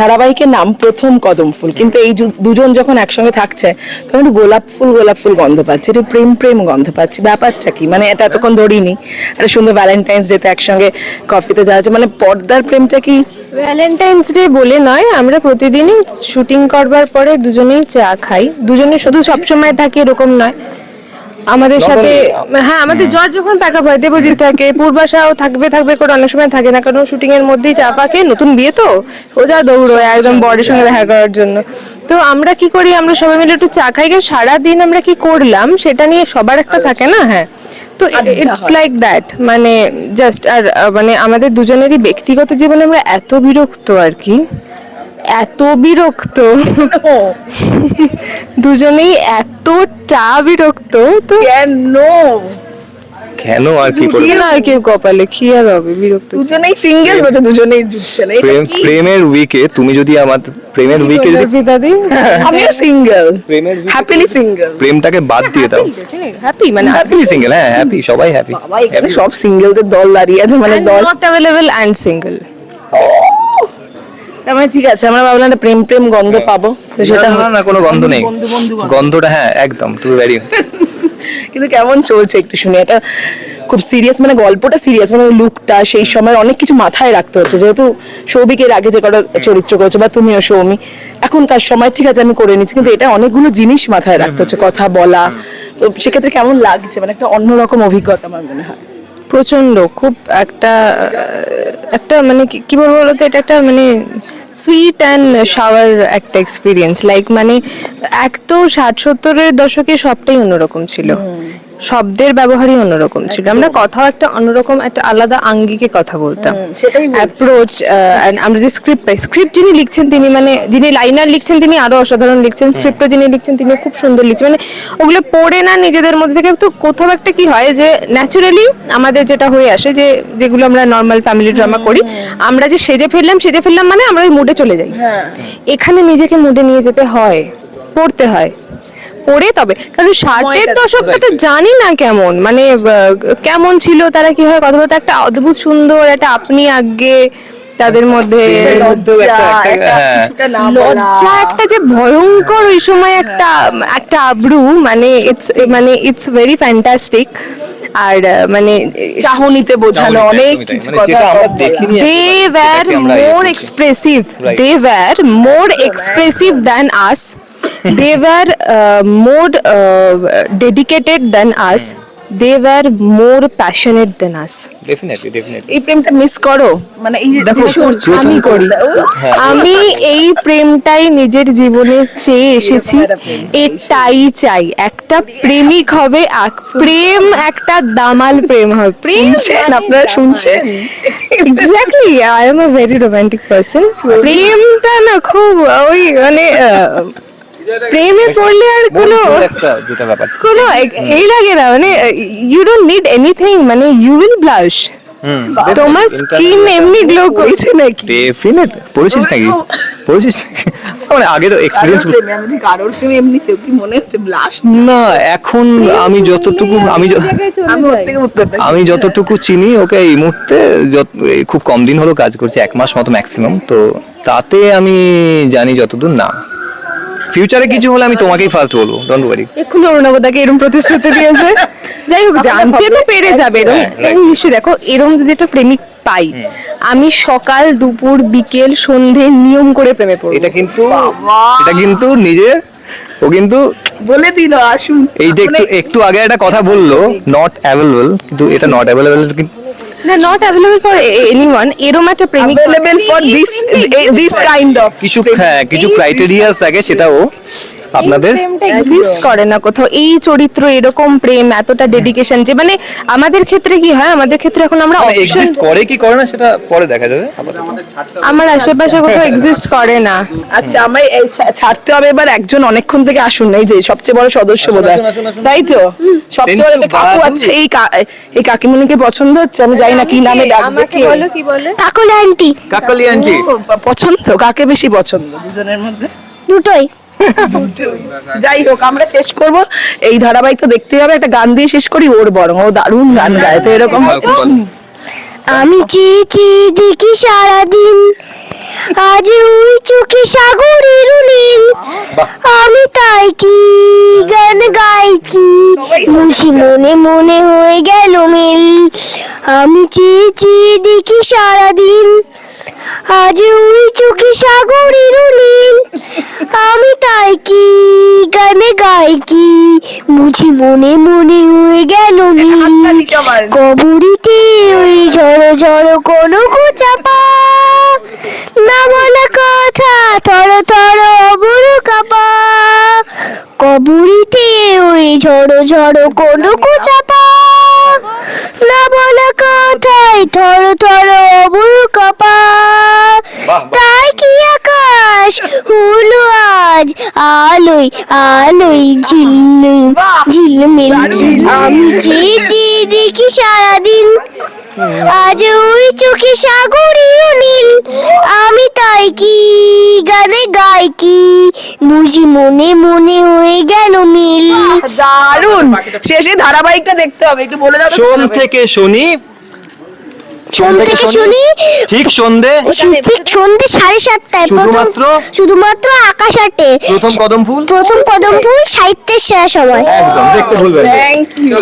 ধারাবাহিকের নাম প্রথম কদম ফুল। কিন্তু এই দুজন যখন একসঙ্গে থাকছে, তখন একটু গোলাপ ফুল গোলাপ ফুল গন্ধ পাচ্ছি। একটু প্রেম প্রেম গন্ধ পাচ্ছি। ব্যাপারটা কি? মানে এটা এতক্ষণ ধরিনি। একটা সুন্দর ভ্যালেন্টাইন্স ডে ডেতে একসঙ্গে কফিতে যাওয়া হচ্ছে। মানে পর্দার প্রেমটা কি? ভ্যালেন্টাইন্স ডে বলে নয়, আমরা প্রতিদিনই শুটিং করবার পরে দুজনেই চা খাই। দুজনে শুধু সবসময় থাকি এরকম নয়। আমাদের সাথে হ্যাঁ আমাদের জ্বর যখন প্যাক আপ হয় দেবজিৎ থাকে পূর্বাশাও থাকবে থাকবে করে অনেক সময় থাকে না কারণ শুটিং এর মধ্যেই চা পাকে নতুন বিয়ে তো। সোজা দৌড়োয় একদম বরের সঙ্গে দেখা করার জন্য। তো আমরা কি করি আমরা সবাই মিলে একটু চা খাই কারণ সারাদিন আমরা কি করলাম সেটা নিয়ে সবার একটা থাকে না হ্যাঁ। তো ইটস লাইক দ্যাট মানে জাস্ট আর মানে আমাদের দুজনেরই ব্যক্তিগত জীবনে আমরা এত বিরক্ত আর কি। এত বিরক্ত। দুজনেই এতটা বিরক্ত তো কেন? কেন আর কি করে? না আর কেউ কপালে কি আর হবে? বিরক্ত দুজনেই সিঙ্গেল বলছে দুজনেই জুটছে না প্রেম প্রেমের উইকে তুমি যদি আমার প্রেমের উইকে যদি পিতাদি আমিও সিঙ্গেল প্রেমের হ্যাপিলি সিঙ্গেল প্রেমটাকে বাদ দিয়ে দাও। হ্যাপি মানে হ্যাপি সিঙ্গেল হ্যাঁ হ্যাপি সবাই হ্যাপি সব সিঙ্গেলদের দল দাঁড়িয়ে আছে মানে দল নট অ্যাভেলেবল অ্যান্ড সিঙ্গেল তার মানে ঠিক আছে আমরা ভাবলাম একটা প্রেম প্রেম গন্ধ পাবো তো সেটা না, কোনো গন্ধ নেই। বন্ধু বন্ধু গন্ধ। গন্ধটা হ্যাঁ একদম টু ভেরি কিন্তু কেমন চলছে একটু শুনি এটা খুব সিরিয়াস মানে গল্পটা সিরিয়াস মানে লুকটা সেই সময় অনেক কিছু মাথায় রাখতে হচ্ছে যেহেতু সৌভিকের আগে যে কটা চরিত্র করেছ বা তুমিও সৌমি এখনকার সময় ঠিক আছে আমি করে নিচ্ছি কিন্তু এটা অনেকগুলো জিনিস মাথায় রাখতে হচ্ছে কথা বলা তো সেক্ষেত্রে কেমন লাগছে? মানে একটা অন্যরকম অভিজ্ঞতা আমার মনে হয়। প্রচণ্ড খুব একটা আহ, একটা মানে কি- কি বলব বলতো এটা একটা মানে সুইট অ্যান্ড শাওয়ার একটা এক্সপিরিয়েন্স লাইক মানে এক তো ষাট সত্তরের দশকে সবটাই অন্যরকম ছিল। শব্দের ব্যবহারই অন্যরকম ছিল। আমরা কথাও একটা অন্যরকম একটা আলাদা আঙ্গিকে কথা বলতাম। অ্যাপ্রোচ আমরা যে স্ক্রিপ্ট পাই স্ক্রিপ্ট যিনি লিখছেন তিনি মানে যিনি লাইনার লিখছেন তিনি আরও অসাধারণ লিখছেন স্ক্রিপ্টও যিনি লিখছেন তিনি খুব সুন্দর লিখছেন। মানে ওগুলো পড়ে না নিজেদের মধ্যে থেকে তো কোথাও একটা কি হয় যে ন্যাচুরালি আমাদের যেটা হয়ে আসে যে যেগুলো আমরা নর্মাল ফ্যামিলি ড্রামা করি আমরা যে সেজে ফেললাম সেজে ফেললাম মানে আমরা ওই মুডে চলে যাই। হ্যাঁ। এখানে নিজেকে মুডে নিয়ে যেতে হয় পড়তে হয়। পড়ে তবে কারণ ষাটের দশকটা তো জানি না কেমন মানে কেমন ছিল তারা কীভাবে কথা বলতো একটা অদ্ভুত সুন্দর একটা আপনি আগে তাদের মধ্যে লজ্জা, একটা হ্যাঁ। লজ্জা একটা যে ভয়ঙ্কর ওই সময় একটা একটা আব্রু মানে ইটস মানে ইটস ভেরি ফ্যান্টাস্টিক আর মানে চাহনিতে বোঝানো অনেক কিছু মানে কথা দে আমরা মোর এক্সপ্রেসিভ দে এখনও, মোর এক্সপ্রেসিভ আমরা ইয়ে they were more expressive than us they were uh, more uh, dedicated than us. They were more passionate than us. Definitely definitely এই প্রেমটা মিস করো। মানে এই দেখো, আমি করি। হ্যাঁ। আমি এই প্রেমটাই নিজের জীবনে চেয়ে এসেছি। এটাই চাই। একটা প্রেমিক হবে এক- প্রেম একটা দামাল প্রেম হবে। প্রেম আপনারা শুনছেন? Exactly I am a very romantic person প্রেমটা না খুব ওই মানে প্রেমে পড়লে আর কোনো একটা ব্যাপার। কোনো এই লাগে না মানে ইউ ডোন্ট নিড এনিথিং মানে ইউ উইল ব্লাশ হুম তোমার স্কিন এমনি গ্লো করছে নাকি? ডেফিনেট পড়েছিস নাকি? পড়েছিস নাকি? মানে আগের এক্সপিরিয়েন্স আমি কারোর প্রেমে এমনিতেও কি মনে হচ্ছে ব্লাস্ট না এখন আমি যতটুকু আমি আমি যতটুকু চিনি ওকে এই মুহূর্তে খুব কম দিন হলো কাজ করছি এক মাস মতো ম্যাক্সিমাম তো তাতে আমি জানি যতদূর না। ফিউচারে কিছু হলে আমি তোমাকেই ফার্স্ট বলব ডোন্ট ওয়ারি এক্ষুনি অরুণাবদাকে এরকম প্রতিশ্রুতি দিয়েছে। যাই হোক জানতে তো পেরে যাবে এরকম হ্যাঁ. নিশ্চয়ই দেখো এরকম যদি একটা প্রেমিক পাই আমি সকাল দুপুর বিকেল সন্ধে নিয়ম করে প্রেমে পড়ব। এটা কিন্তু এটা কিন্তু নিজের ও কিন্তু বলে দিল আসুন। এই যে একটু একটু আগে একটা কথা বলল নট অ্যাভেলেবল কিন্তু এটা নট অ্যাভেলেবল না নট অ্যাভেলেবল ফর এনিওয়ান এরম একটা প্রেমিক available for this this kind of কিছু হ্যাঁ কিছু ক্রাইটেরিয়াস থাকে সেটাও আপনাদের? প্রেমটা এক্সিস্ট করে না কোথাও। এই চরিত্র এরকম প্রেম এতটা ডেডিকেশন যে মানে আমাদের ক্ষেত্রে কি হয়? আমাদের ক্ষেত্রে এখন আমরা অপশন এক্সিস্ট করে কি করে না সেটা পরে দেখা যাবে। আমার আশেপাশে কোথাও এক্সিস্ট করে না। আচ্ছা আমায় এই ছাড়তে হবে এবার একজন অনেকক্ষণ থেকে আসুন এই যে সবচেয়ে বড় সদস্য বোধ হয় আসুন, আসুন। তাই তো? সবচেয়ে বড় কাকু আছে এই এই কাকিমণিকে পছন্দ হচ্ছে? আমি জানি না কি নামে ডাকবে আমাকে বলো কি বলে? কাকলি আন্টি কাকলি আন্টি পছন্দ? কাকে বেশি পছন্দ? দুজনের মধ্যে? দুটোই। যাই হোক আমরা শেষ করব। এই ধারাবাহিক তো দেখতেই হবে একটা গান দিয়ে শেষ করি ওর বরং। ও দারুণ গান গায় তো এরকম। আমি চেয়ে চেয়ে দেখি সারাদিন। আজ ওই চোখে সাগরের নীল আমি তাই কি গান গাই কি? খুশি মনে মনে হয়ে গেল মিল। আমি চেয়ে চেয়ে দেখি সারাদিন। আজ ওই চোখে সাগরের নীল আমি তাই কি গানে গাই কি বুঝি মনে মনে হয়ে গেল মিল কবরিতে ওই ঝড়ো ঝড়ো কোনো চাপা। না বলা কথা থর থর অবর কাপা। কবরিতে ওই ঝড়ো ঝড়ো কোনো চাপা। না বলা কথাই থর থর অবর কাপা। তাই কি আকাশ হলো আজ আলোয় আলোয় ঝিল্লু ঝিলমিল। আমি চেয়ে চেয়ে দেখি সারাদিন। আজ ওই চোখে সাগরীয় নীল। আমি তাই কি গানে গাই কি? বুঝি মনে মনে হয়ে গেল মিল। দারুণ। শেষে ধারাবাহিকটা দেখতে হবে। একটু বলে দাও সোম থেকে শনি থেকে ঠিক সন্ধে ঠিক সন্ধ্যে সাড়ে সাতটায় প্রথম শুধুমাত্র? শুধুমাত্র আকাশ আটে। প্রথম কদম ফুল প্রথম কদম ফুল সাহিত্যের সেরা সময়। একদম দেখতে ভুলবেন থ্যাংক ইউ